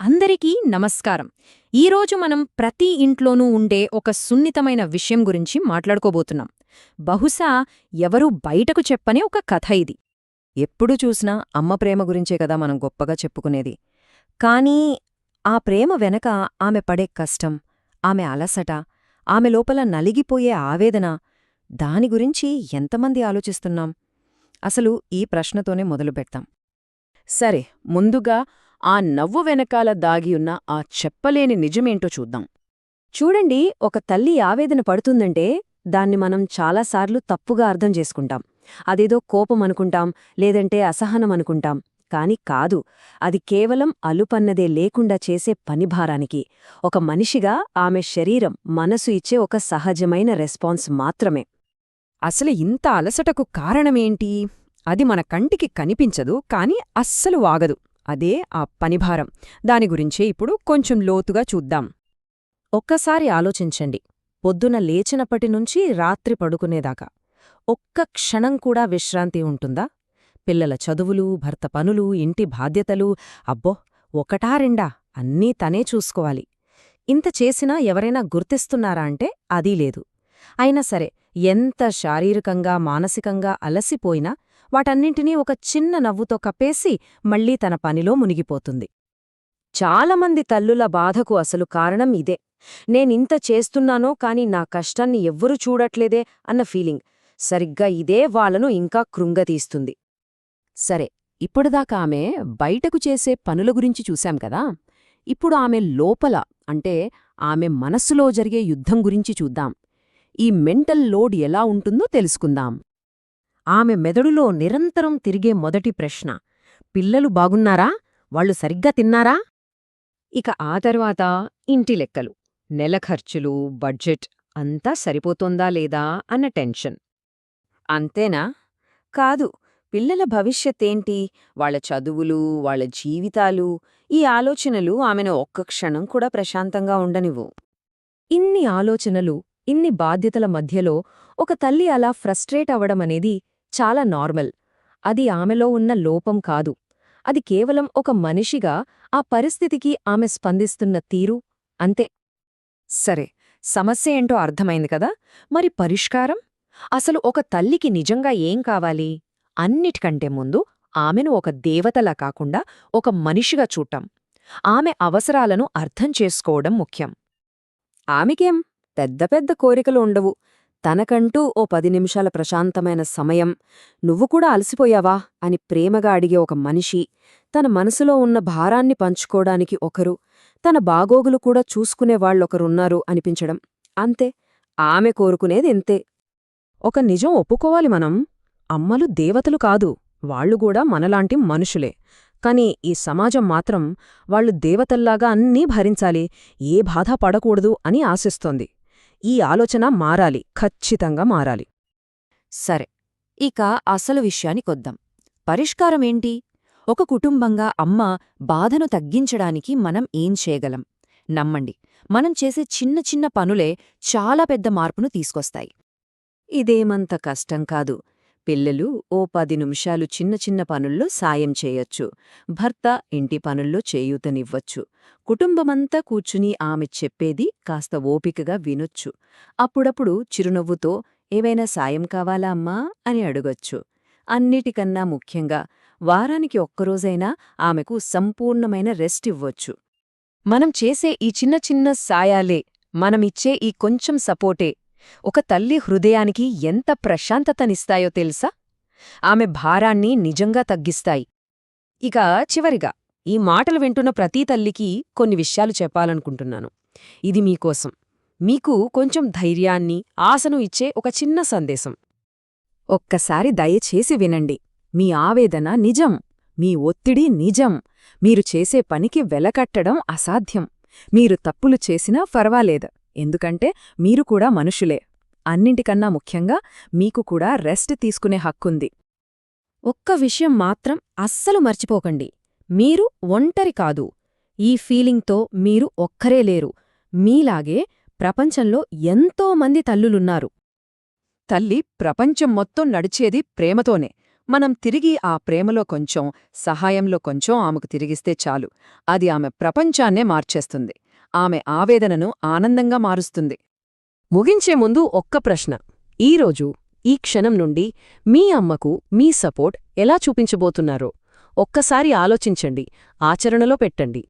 అందరికీ నమస్కారం. ఈరోజు మనం ప్రతి ఇంట్లోనూ ఉండే ఒక సున్నితమైన విషయం గురించి మాట్లాడుకోబోతున్నాం. బహుశా ఎవరూ బయటకు చెప్పనే ఒక కథ ఇది. ఎప్పుడు చూసినా అమ్మ ప్రేమ గురించే కదా మనం గొప్పగా చెప్పుకునేది. కానీ ఆ ప్రేమ వెనక ఆమె పడే కష్టం ఆమె అలసట ఆమె లోపల నలిగిపోయే ఆవేదన దాని గురించి ఎంతమంది ఆలోచిస్తున్నాం? అసలు ఈ ప్రశ్నతోనే మొదలుపెడతాం. సరే ముందుగా ఆ నవ్వు వెనకాల దాగియున్న ఆ చెప్పలేని నిజమేంటో చూద్దాం. చూడండి ఒక తల్లి ఆవేదన పడుతుందంటే దాన్ని మనం చాలాసార్లు తప్పుగా అర్థం చేసుకుంటాం. అదేదో కోపం అనుకుంటాం లేదంటే అసహనం అనుకుంటాం. కాని కాదు అది కేవలం అలుపన్నదే లేకుండా చేసే పనిభారానికి. ఒక మనిషిగా ఆమె శరీరం మనసు ఇచ్చే ఒక సహజమైన రెస్పాన్స్ మాత్రమే. అసలు ఇంత అలసటకు కారణమేంటి? అది మన కంటికి కనిపించదు కాని అస్సలు వాగదు. అదే ఆ పనిభారం దాని గురించే ఇప్పుడు కొంచెం లోతుగా చూద్దాం. ఒక్కసారి ఆలోచించండి. పొద్దున లేచినప్పటి నుంచి రాత్రి పడుకునేదాకా ఒక్క క్షణం కూడా విశ్రాంతి ఉంటుందా? పిల్లల చదువులు భర్త పనులు ఇంటి బాధ్యతలు అబ్బో ఒకటా రెండా? అన్నీ తనే చూసుకోవాలి. ఇంత చేసినా ఎవరైనా గుర్తిస్తున్నారా అంటే అదీ లేదు. అయినా సరే ఎంత శారీరకంగా మానసికంగా అలసిపోయినా వాటన్నింటినీ ఒక చిన్న నవ్వుతో కప్పేసి మళ్ళీ తన పనిలో మునిగిపోతుంది. చాలామంది తల్లుల బాధకు అసలు కారణం ఇదే. నేనింత చేస్తున్నానో కాని నా కష్టాన్ని ఎవ్వరూ చూడట్లేదే అన్న ఫీలింగ్. సరిగ్గా ఇదే వాళ్ళను ఇంకా కృంగతీస్తుంది. సరే ఇప్పటిదాకా ఆమె బయటకు చేసే పనుల గురించి చూశాం కదా? ఇప్పుడు ఆమె లోపల అంటే ఆమె మనస్సులో జరిగే యుద్ధం గురించి చూద్దాం. ఈ మెంటల్ లోడ్ ఎలా ఉంటుందో తెలుసుకుందాం. ఆమె మెదడులో నిరంతరం తిరిగే మొదటి ప్రశ్న. పిల్లలు బాగున్నారా? వాళ్ళు సరిగ్గా తిన్నారా? ఇక ఆ తర్వాత ఇంటి లెక్కలు. నెల ఖర్చులు బడ్జెట్ అంతా సరిపోతోందా లేదా అన్న టెన్షన్. అంతేనా? కాదు. పిల్లల భవిష్యత్తేంటి? వాళ్ళ చదువులు వాళ్ళ జీవితాలు ఈ ఆలోచనలు ఆమెను ఒక్క క్షణం కూడా ప్రశాంతంగా ఉండనివ్వు. ఇన్ని ఆలోచనలు ఇన్ని బాధ్యతల మధ్యలో ఒక తల్లి అలా ఫ్రస్ట్రేట్ అవడమనేది చాలా నార్మల్. అది ఆమెలో ఉన్న లోపం కాదు. అది కేవలం ఒక మనిషిగా ఆ పరిస్థితికి ఆమె స్పందిస్తున్న తీరు అంతే. సరే సమస్య ఏంటో అర్థమైంది కదా? మరి పరిష్కారం? అసలు ఒక తల్లికి నిజంగా ఏం కావాలి? అన్నిటికంటే ముందు ఆమెను ఒక దేవతలా కాకుండా ఒక మనిషిగా చూడటం. ఆమె అవసరాలను అర్థం చేసుకోవడం ముఖ్యం. ఆమెకేం? పెద్ద పెద్ద కోరికలు ఉండవు. తనకంటూ ఓ పది నిమిషాల ప్రశాంతమైన సమయం నువ్వు కూడా అలసిపోయావా? అని ప్రేమగా అడిగే ఒక మనిషి తన మనసులో ఉన్న భారాన్ని పంచుకోడానికి ఒకరు తన బాగోగులు కూడా చూసుకునేవాళ్ళొకరున్నారు అనిపించడం. అంతే ఆమె కోరుకునేది ఇంతే. ఒక నిజం ఒప్పుకోవాలి మనం. అమ్మలు దేవతలు కాదు వాళ్ళుగూడా మనలాంటి మనుషులే. కాని ఈ సమాజం మాత్రం వాళ్ళు దేవతల్లాగా అన్నీ భరించాలి ఏ బాధ పడకూడదు అని ఆశిస్తోంది. ఈ ఆలోచన మారాలి ఖచ్చితంగా మారాలి. సరే ఇక అసలు విషయానికొద్దాం పరిష్కారమేంటి ఒక కుటుంబంగా అమ్మ బాధను తగ్గించడానికి మనం ఏం చేయగలం? నమ్మండి మనం చేసే చిన్న చిన్న పనులే చాలా పెద్ద మార్పును తీసుకొస్తాయి. ఇదేమంత కష్టం కాదు. పిల్లలు ఓ పది నిమిషాలు చిన్న చిన్న పనుల్లో సాయం చేయొచ్చు. భర్త ఇంటి పనుల్లో చేయూతనివ్వచ్చు. కుటుంబమంతా కూర్చుని ఆమె చెప్పేది కాస్త ఓపికగా వినొచ్చు. అప్పుడప్పుడు చిరునవ్వుతో ఏవైనా సాయం కావాలా అమ్మా? అని అడగొచ్చు. అన్నిటికన్నా ముఖ్యంగా వారానికి ఒక్కరోజైనా ఆమెకు సంపూర్ణమైన రెస్ట్ ఇవ్వొచ్చు. మనం చేసే ఈ చిన్న చిన్న సాయాలే మనమిచ్చే ఈ కొంచెం సపోర్టే ఒక తల్లి హృదయానికి ఎంత ప్రశాంతతనిస్తాయో తెలుసా? ఆమె భారాన్ని నిజంగా తగ్గిస్తాయి. ఇక చివరిగా ఈ మాటలు వింటున్న ప్రతి తల్లికి కొన్ని విషయాలు చెప్పాలనుకుంటున్నాను. ఇది మీకోసం. మీకు కొంచెం ధైర్యాన్ని ఆశను ఇచ్చే ఒక చిన్న సందేశం. ఒక్కసారి దయచేసి వినండి. మీ ఆవేదన నిజం. మీ ఒత్తిడి నిజం. మీరు చేసే పనికి వెలకట్టడం అసాధ్యం. మీరు తప్పులు చేసినా పర్వాలేదు ఎందుకంటే మీరు కూడా మనుషులే. అన్నింటికన్నా ముఖ్యంగా మీకు కూడా రెస్ట్ తీసుకునే హక్కుంది. ఒక్క విషయం మాత్రం అస్సలు మర్చిపోకండి. మీరు ఒంటరి కాదు. ఈ ఫీలింగ్తో మీరు ఒక్కరే లేరు. మీలాగే ప్రపంచంలో ఎంతో మంది తల్లులున్నారు. తల్లి ప్రపంచం మొత్తం నడిచేది ప్రేమతోనే. మనం తిరిగి ఆ ప్రేమలో కొంచెం సహాయంలో కొంచెం ఆమెకు తిరిగిస్తే చాలు. అది ఆమె ప్రపంచాన్నే మార్చేస్తుంది. ఆమె ఆవేదనను ఆనందంగా మారుస్తుంది. ముగించే ముందు ఒక్క ప్రశ్న. ఈరోజు ఈ క్షణం నుండి మీ అమ్మకు మీ సపోర్ట్ ఎలా చూపించబోతున్నారో ఒక్కసారి ఆలోచించండి ఆచరణలో పెట్టండి.